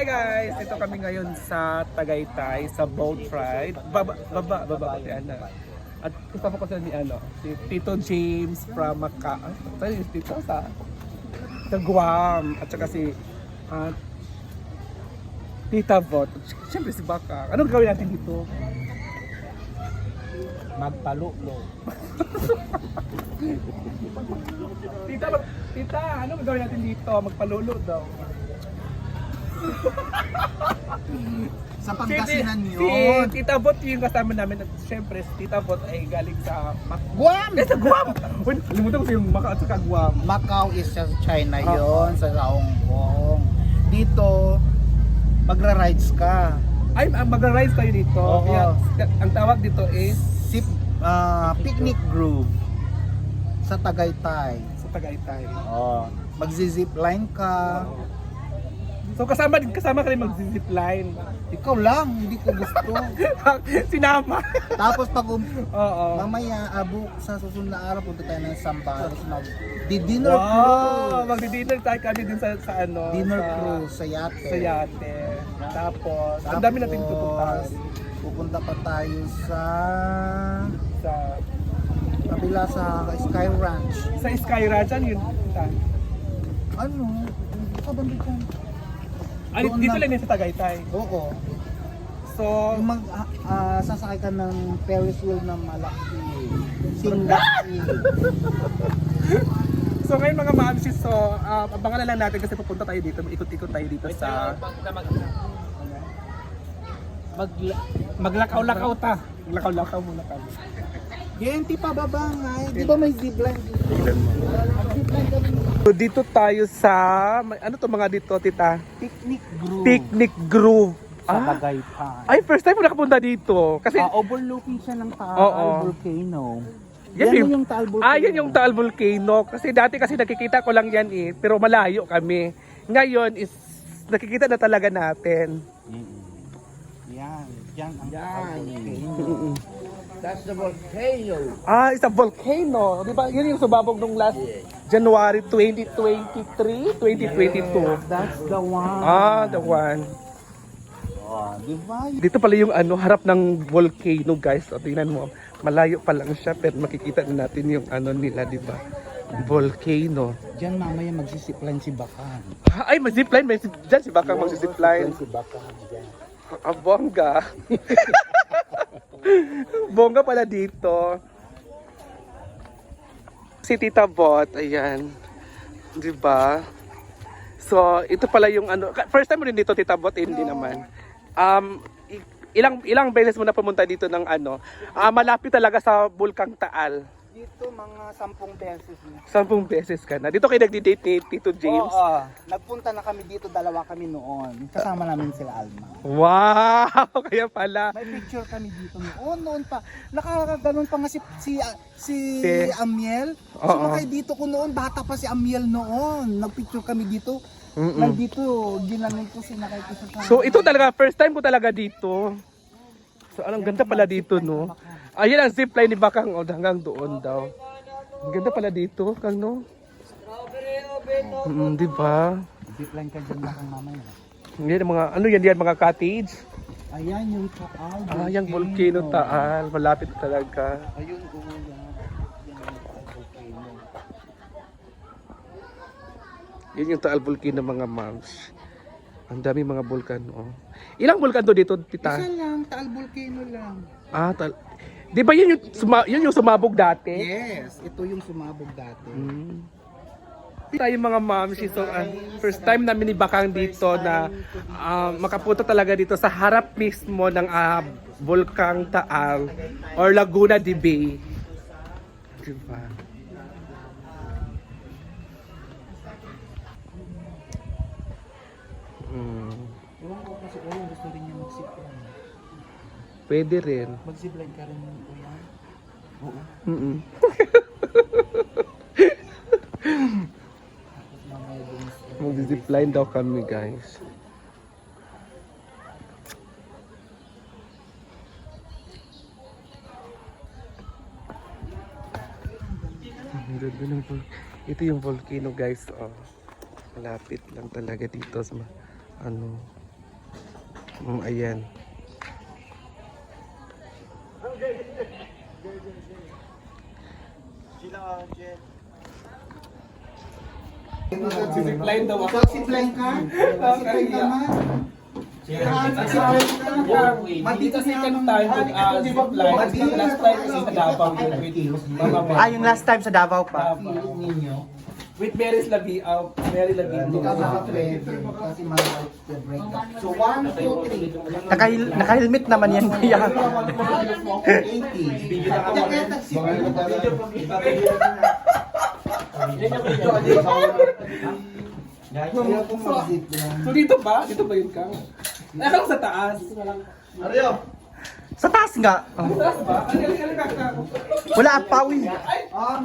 Hi guys! Ito kami ngayon sa Tagaytay, sa boat ride. Baba, baba, baba si Ana. At kasama ko sa ni ano, si Tito James from Macau. Tayo yung Tito sa sa Guam. At saka si ah, Tita Bot. Siyempre si Baka. Anong gawin natin dito? Magpalulo. Tita, mag, tita, anong gawin natin dito? Magpalulo daw. Sa Pangasinan si, yun. Si Tita Bot yung kasama namin. At syempre, si Tita Bot ay galing sa Mac Guam! Eh, sa Guam! Uy, limutan ko sa yung Macau at saka Guam. Macau is sa China Ah. yon sa Hong Kong. Dito, magra-rides ka. Ay, ang magra-rise tayo dito. Oo. Kaya, ang tawag dito is Sip, ah, picnic groove sa Tagaytay. sa Tagaytay. Oh, magzi-zip line ka. So kasama din kasama ka rin mag-zip line. Ikaw lang, hindi ko gusto. Sinama. Tapos pag um, Oo. mamaya abo sa susunod na araw punta tayo ng Sambales mag di dinner Wow! cruise. Magdi-dinner tayo kami din sa, sa ano. Dinner sa, cruise sa yate. Sa yate. Tapos, ang dami natin Tapos, pupuntahan Pupunta pa tayo sa sa kabila sa Sky Ranch. sa Sky Ranch. Ano yun? Ano? Kabandit yan. Ay, Doon dito na- lang yun sa Tagaytay. Oo. So, Yung mag, ah, ah, sasakay ka ng Ferris wheel na malaki. Singlaki. So ngayon mga mamsi, so uh, abangan na lang natin kasi pupunta tayo dito, ikot-ikot tayo dito sa mag maglakaw-lakaw ta. Maglakaw-lakaw muna kami. Genti pa babangay. Di ba may zipline dito? So dito tayo sa may- ano to mga dito tita? Picnic groove. Picnic Groove. Sa Ah, Tagaytay. ay first time ko nakapunta dito kasi Ah, overlooking siya ng Taal Oo. Volcano. Yan Yan, yung- yung Taal Volcano. Ah, yan yung Taal Volcano. Kasi dati kasi nakikita ko lang yan eh, pero malayo kami. Ngayon is nakikita na talaga natin. Mm-mm. Yan. Yan ang Taal Volcano. That's the volcano. Ah, it's a volcano. Di ba? Yun yung sumabog nung last January 2023, 2022. That's the one. Ah, the one. Oh, di ba? Dito pala yung ano, harap ng volcano, guys. O, tingnan mo. Malayo pa lang siya, pero makikita na natin yung ano nila, di ba? Volcano. Diyan mamaya magsisipline si Bakan. Ay, may zipline. May zip, dyan si Bakang magsizipline. Si Bakan dyan. Ah, bongga. pala dito. Si Tita Bot, ayan. Di ba? So, ito pala yung ano, first time mo rin dito Tita Bot, eh, hindi naman. Um, ilang ilang beses mo na pumunta dito ng ano, ah, malapit talaga sa Bulkang Taal. Dito mga sampung beses na. Sampung beses ka na. Dito kayo nagdi-date ni Tito James. Oo. Nagpunta na kami dito, dalawa kami noon. Kasama namin sila Alma. Wow! Kaya pala. May picture kami dito noon, noon pa. Nakakaganon pa nga si si, si Si- Amiel. Oo. Sumakay dito ko noon, bata pa si Amiel noon. Nagpicture kami dito. Mm-mm. Nandito, ginanong ko sinakay ko sa So ito talaga, first time ko talaga dito. So anong ganda pala dito, no? Ayan ang zipline ni Bakang, oh, hanggang doon daw. Ang ganda pala dito, Kang, no? Mm, di ba? Zipline ka dyan na kang mamaya. Yan ang mga, ano yan, yan mga cottage? Ayan yung Taal. Ah, yung volcano Taal, malapit talaga. Ayun, Taal volcano. Yan yung Taal volcano mga moms. Ang dami mga bulkan, oh. Ilang bulkan to dito, tita? Isa lang, Taal volcano lang. Ah, tal Di ba yun yung, suma- yun yung sumabog dati? Yes, ito yung sumabog dati. Mm. Tayo mga ma'am, so uh, first time namin ni Bakang dito na uh, makapunta talaga dito sa harap mismo ng uh, Volcang Taal or Laguna de Bay. Diba? Pwede rin. Mag-zipline ka rin Oyan? Oo. Mm-mm. Mag-zipline daw kami guys. Ang ganda ng Ito yung volcano guys. Oh. Malapit lang talaga dito sa ano Mm, ayan. Zipline daw ako. Zipline ka? Ka man? Dito second time with uh, zipline. Last time kasi sa Davao yun with Mama Mel. Ah, yung last time sa Davao pa. Davao. With Mary's Labi, uh, Mary Labi. Hindi ka makapwede kasi mag the break up. So, one, two, three. Nakahil naka-helmet naman yan, kuya. 80. Jacket at. So dito ba? Dito ba yun kang? Nakakang sa taas. Sa taas nga. Sa yung kaka? Wala ang pawi. Ah!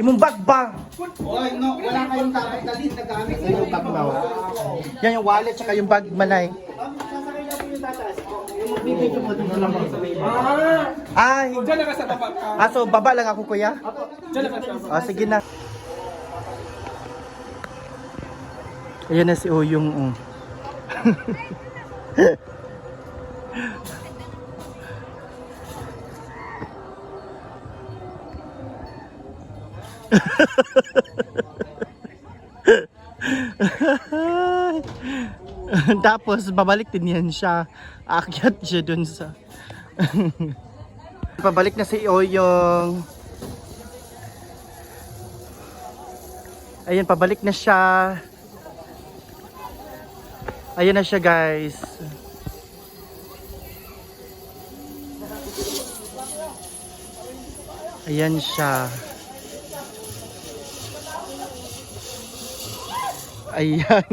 Imong bag ba? Oy, no, wala kayong dapat dalhin na gamit. Yung bag ba? Yan yung wallet tsaka yung bag manay. Yung. Yung sa Ah! Ay, sa ah, so baba lang ako, kuya. Sa. Ah, sige na. Ayan na si Oyong. Oh. Tapos babalik din yan siya. Aakyat siya dun sa... Pabalik na si Oyong. Ayan, pabalik na siya. Ayan na siya, guys. Ayan siya. Ayan.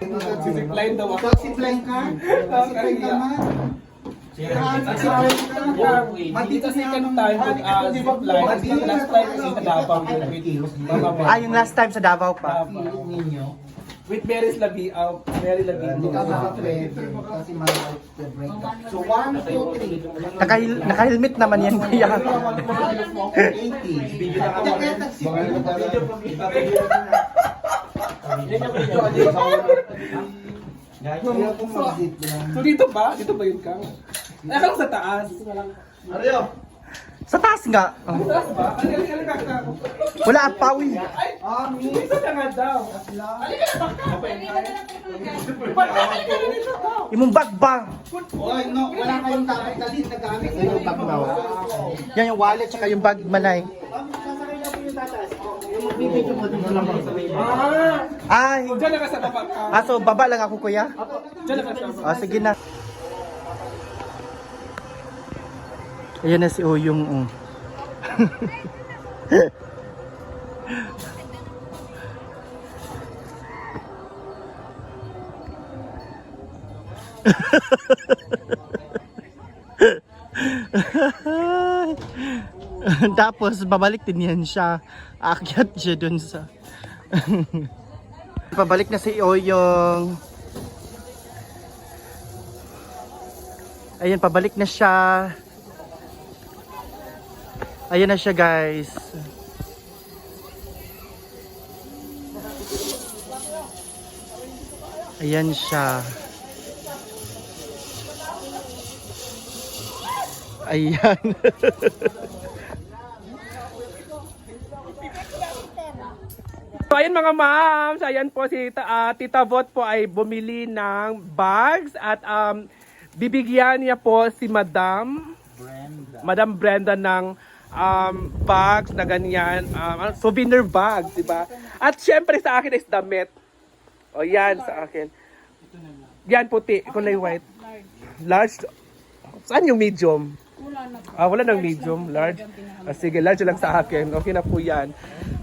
Ako. Zipline ka? Zipline ka man? Dito second time with zipline. Last time kasi sa Davao yun with Mama Mel. Ah, yung last time sa Davao pa. Ninyo. With Mary's Labi, uh, Mary Labi. Hindi ka makapwede kasi. So, one, two, three. Nakahil naka-helmet naman yan, kuya. 80. Jacket at Kaya kung mag-zip lang. So dito ba? Dito ba yun kang? Nakakang sa taas. Sa taas nga. Sa taas ba? Yung ano kaka? Wala ang pawi. Ay! Ah. Dito na nga daw. Halika na baka! Halika na dito daw. Imong bag ba? Oy, no, wala kayong na gamit. Yung bag ba? Yan yung wallet tsaka yung bag manay. Ako Ah! Ay, ah, so baba lang ako, kuya. Baba. Ah, sige na. Ayan na si Oyong. Oh. Tapos babalik din yan siya. Aakyat siya dun sa... Pabalik na si Oyong. Ayan, pabalik na siya. Ayan na siya, guys. Ayan siya. Ayan. So ayun mga ma'am, ayan po si ah, Tita Bot po ay bumili ng bags at um, bibigyan niya po si Madam Madam Brenda ng um, bags na ganyan, um, souvenir bags, di ba? At syempre sa akin is damit. O yan sa akin. Yan puti, kulay white. Large. Saan yung medium? Ah, wala nang medium, large. Ah, sige, large lang sa akin. Okay na po yan.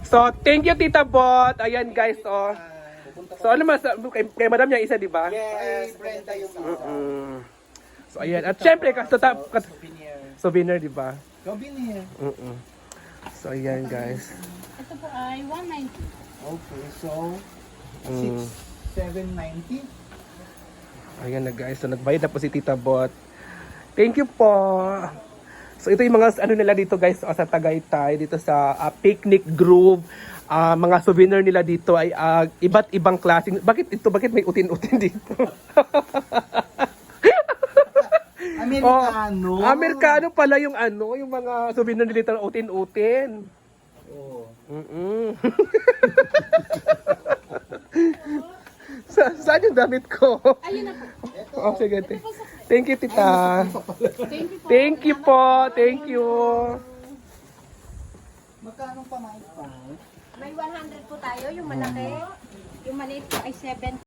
So, thank you Tita Bot. Ayan guys, oh. So, ano mas, kay, kay madam niya isa, di ba? Yes, Brenda yung Mm. So, ayan. At syempre, kasata, kat, souvenir, di ba? Souvenir. Mm-mm. So, ayan guys. Ito po ay 190. Okay, so, Mm. 790. Ayan na guys. So, nagbayad na po si Tita Bot. Thank you po. So ito yung mga ano nila dito guys sa Tagaytay dito sa ah, Picnic Grove. Ah, mga souvenir nila dito ay ah, iba't ibang klaseng. Bakit ito? Bakit may utin-utin dito? Amerikano. Oh, Amerikano pala yung ano, yung mga souvenir nila dito na utin-utin. Oh. Mm-mm. Sa, saan yung damit ko? Ayun na po. Oh, sige. Thank you, tita. Thank you po. Thank you po. Thank you. Magkano pa pa? May 100 po tayo, yung malaki. Yung maliit po ay 7